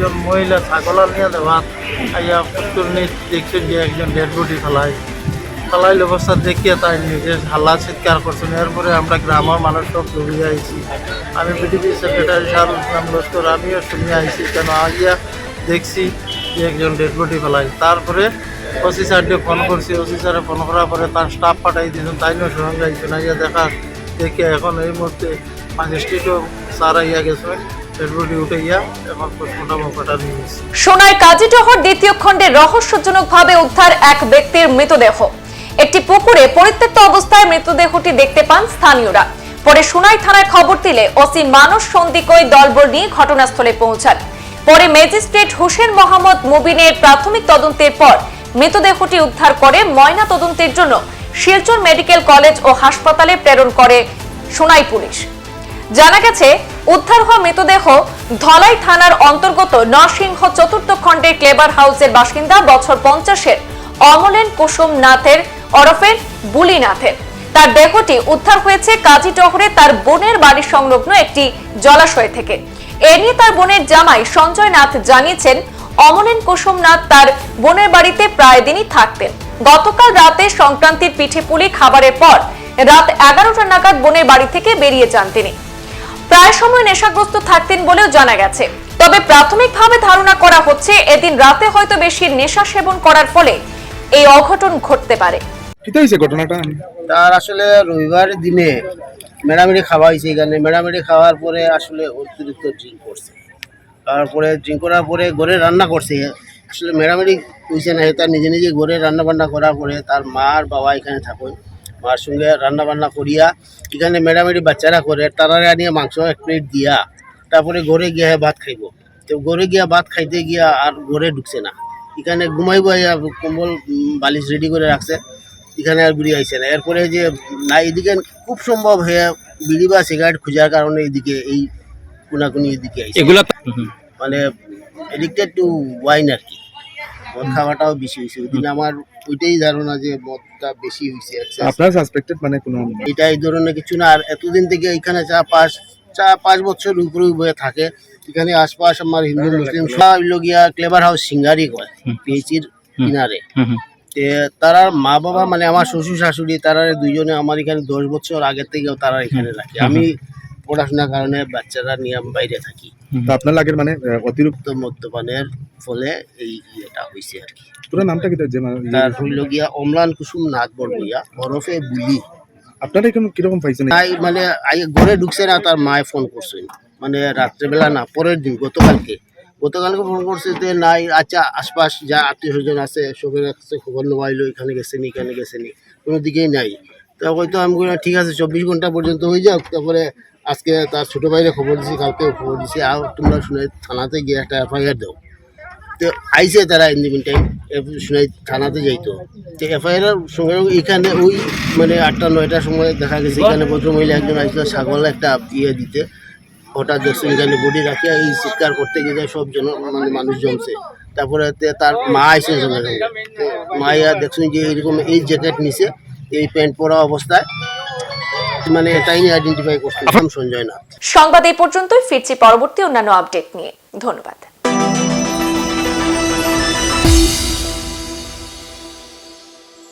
একজন মহিলা ছাগল নিয়ে দেওয়ার আইয়া পুতুল নিয়ে দেখছেন যে একজন ডেড ফেলায়। ফেলাইল অবস্থা দেখিয়ে তাই নিজে হাল্লা চিৎকার করছেন এরপরে আমরা গ্রামের মানুষ সব দৌড়িয়ে আইছি। আমি বিডিপি সেক্রেটারি শাহরুখ ইসলাম লস্কর, আমিও শুনে আইছি। কেন আইয়া দেখছি যে একজন ডেড বডি ফেলাই তারপরে ওসি স্যারকে ফোন করছি। ওসি স্যারে ফোন করার পরে তার স্টাফ পাঠাই দিয়েছেন। তাই নিয়ে সঙ্গে আইছেন আইয়া দেখা দেখে এখন এই মুহূর্তে ম্যাজিস্ট্রেটও স্যার আইয়া গেছেন সোনার কাজিটহর দ্বিতীয় খণ্ডে রহস্যজনকভাবে উদ্ধার এক ব্যক্তির মৃতদেহ। একটি পুকুরে পরিত্যক্ত অবস্থায় মৃতদেহটি দেখতে পান স্থানীয়রা। পরে সোনাই থানায় খবর দিলে ওসি মানস সন্দিকই দলবল নিয়ে ঘটনাস্থলে পৌঁছান। পরে ম্যাজিস্ট্রেট হোসেন মোহাম্মদ মুবিনের প্রাথমিক তদন্তের পর মৃতদেহটি উদ্ধার করে ময়না তদন্তের জন্য শিলচর মেডিকেল কলেজ ও হাসপাতালে প্রেরণ করে সোনাই পুলিশ। জানা গেছে উদ্ধার হওয়া মৃতদেহ ধলাই থানার অন্তর্গত নরসিংহ চতুর্থ খণ্ডের ক্লেবার হাউসের বাসিন্দা বছর পঞ্চাশের অমলেন কুসুম নাথের ওরফের বুলি নাথের তার দেহটি উদ্ধার হয়েছে কাজীটহরে তার বোনের বাড়ি সংলগ্ন একটি জলাশয় থেকে। এ নিয়ে তার বোনের জামাই সঞ্জয় নাথ জানিয়েছেন, অমলেন কুসুম নাথ তার বোনের বাড়িতে প্রায় দিনই থাকতেন। গতকাল রাতে সংক্রান্তির পিঠে পুলি খাবারের পর রাত এগারোটা নাগাদ বোনের বাড়ি থেকে বেরিয়ে যান তিনি। প্রায় সময় নেশাগ্রস্ত থাকতেন বলেও জানা গেছে। তবে প্রাথমিকভাবে ধারণা করা হচ্ছে এদিন রাতে হয়তো বেশি নেশা সেবন করার ফলে এই অঘটন ঘটতে পারে। কিতা হয়েছে ঘটনাটা? তার আসলে রবিবার দিনে মেড়ামেড়ি খাওয়া হয়েছে এখানে। মেড়ামেড়ি খাওয়ার পরে আসলে অতিরিক্ত ড্রিঙ্ক করছে। তারপরে ড্রিঙ্ক করার পরে ঘরে রান্না করছে। আসলে মেড়ামেড়ি হয়েছে না তার নিজে নিজে ঘরে রান্না বান্না করার পরে তার মা আর বাবা এখানে থাকুন। মার সঙ্গে রান্না বান্না করিয়া এখানে মেড়ামেড়ি বাচ্চারা করে তারা আনিয়ে মাংস এক প্লেট দিয়া তারপরে ঘরে গিয়া ভাত খাইব। তো ঘরে গিয়া ভাত খাইতে গিয়া আর ঘরে ঢুকছে না। এখানে ঘুমাইব কম্বল বালিশ রেডি করে রাখছে এখানে আর ঘুরে আইছে না। এরপরে যে না এদিকে খুব সম্ভব হয়ে বিড়ি বা সিগারেট খোঁজার কারণে এদিকে এই কোনাকুনি এদিকে আইছে। এগুলা মানে এডিক্টেড টু ওয়াইন আর কি। মদ খাওয়াটাও বেশি হয়েছে ওইদিন আমার ওইটাই ধারণা যে মদটা বেশি হয়েছে আপনার সাসপেক্টেড মানে কোনো এটা এই ধরনের কিছু না আর এতদিন থেকে এখানে চা পাঁচ চা পাঁচ বছর উপরে বয়ে থাকে। এখানে আশপাশ আমার হিন্দু মুসলিম সব হইল গিয়া ক্লেবার হাউস সিঙ্গারি কয় পিএইচির কিনারে। তে তারার মা বাবা মানে আমার শ্বশুর শাশুড়ি তারা দুইজনে আমার এখানে দশ বছর আগের থেকেও তারা এখানে রাখে আমি পড়াশোনার কারণে বাচ্চারা নিয়ম বাইরে থাকি। তো আপনার লাগের মানে অতিরিক্ত মদ্যপানের ফলে এই ইয়েটা হয়েছে আর কি। পুরো নামটা কি মানে তার হইল গিয়া অম্লান কুসুম নাথ বড়বইয়া বরফে বুলি। আপনারা এরকম কীরকম পাইছেন? তাই মানে ঘরে ঢুকছে না তার মায়ে ফোন করছেন মানে রাত্রেবেলা না পরের দিন গতকালকে। গতকালকে ফোন করছে যে নাই আচ্ছা আশপাশ যা আত্মীয় স্বজন আছে সবের কাছে খবর নেওয়াইলো এখানে গেছেনি এখানে গেছেনি। কোনো দিকেই নাই। তা হয়তো আমি ঠিক আছে চব্বিশ ঘণ্টা পর্যন্ত হয়ে যাক। তারপরে আজকে তার ছোটো ভাইরে খবর দিছি, কালকে খবর দিছি, আর তোমরা শুনে থানাতে গিয়ে একটা এফআইআর দাও। তো আইসে তারা ইন দি টাইম শুনে থানাতে যাইতো। তো এফআইআর সঙ্গে এখানে ওই মানে আটটা নয়টার সময় দেখা গেছে, এখানে ভদ্রমহিলা একজন আসছিল ছাগল একটা ইয়ে দিতে। হঠাৎ দেখছেন এখানে বডি রাখিয়া এই চিৎকার করতে গিয়ে সব জন মানে মানুষ জমছে। তারপরে তার মা আইসে সঙ্গে মা ইয়া দেখছেন যে এরকম এই জ্যাকেট নিছে, এই প্যান্ট পরা অবস্থায়। মানে এটাই আইডেন্টিফাই করতে সঞ্জয় নাথ। সংবাদ এই পর্যন্তই ফিরছি পরবর্তী অন্যান্য আপডেট নিয়ে। ধন্যবাদ।